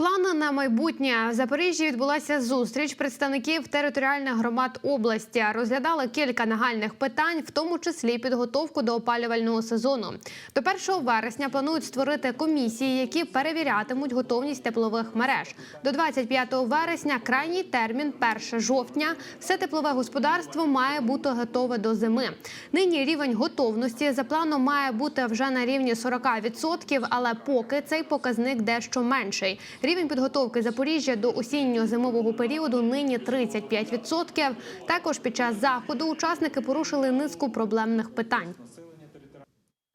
Плани на майбутнє в Запоріжжі відбулася зустріч представників територіальних громад області. Розглядали кілька нагальних питань, в тому числі підготовку до опалювального сезону. До 1 вересня планують створити комісії, які перевірятимуть готовність теплових мереж. До 25 вересня крайній термін 1 жовтня. Все теплове господарство має бути готове до зими. Нині рівень готовності за планом має бути вже на рівні 40%, але поки цей показник дещо менший. Рівень підготовки Запоріжжя до осінньо-зимового періоду нині 35%. Також під час заходу учасники порушили низку проблемних питань.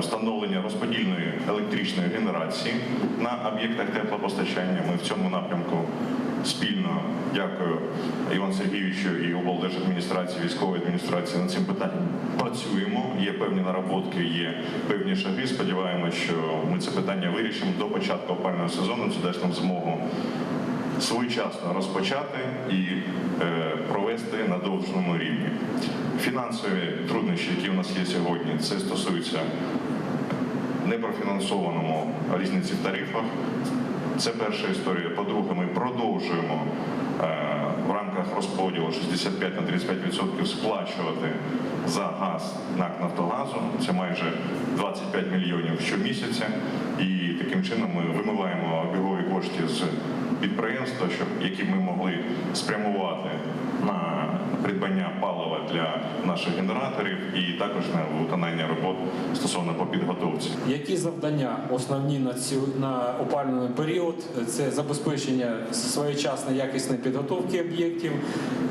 Встановлення розподільної електричної генерації на об'єктах теплопостачання. Ми в цьому напрямку спільно дякую Івану Сергійовичу і облдержадміністрації, військової адміністрації над цим питанням працюємо. Є певні наработки, є певні шаги. Сподіваємося, що ми це питання вирішимо до початку опального сезону. Це дасть нам змогу своєчасно розпочати і е, провести на довжному рівні. Фінансові труднощі, які у нас є сьогодні, це стосується непрофінансованому різниці в тарифах. Це перша історія. По-друге, ми продовжуємо в рамках розподілу 65 на 35% сплачувати за газ НАК Нафтогазу. Це майже 25 мільйонів щомісяця. І таким чином ми вимиваємо обігові кошти з підприємства, щоб які ми могли спрямувати для наших генераторів і також на виконання робот стосовно по підготовці. Які завдання основні на цю на опалювальний період? Це забезпечення своєчасної якісної підготовки об'єктів.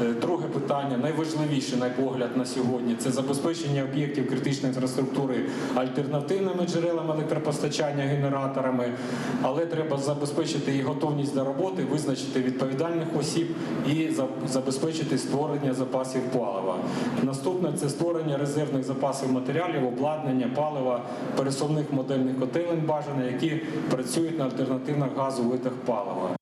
Е, Друге питання, найважливіше, на погляд на сьогодні, це забезпечення об'єктів критичної інфраструктури альтернативними джерелами електропостачання генераторами, але треба забезпечити і готовність до роботи, визначити відповідальних осіб і забезпечити створення запасів палива. Наступне це створення резервних запасів матеріалів, обладнання, палива, пересувних модельних котелень бажано, які працюють на альтернативних газових видах палива.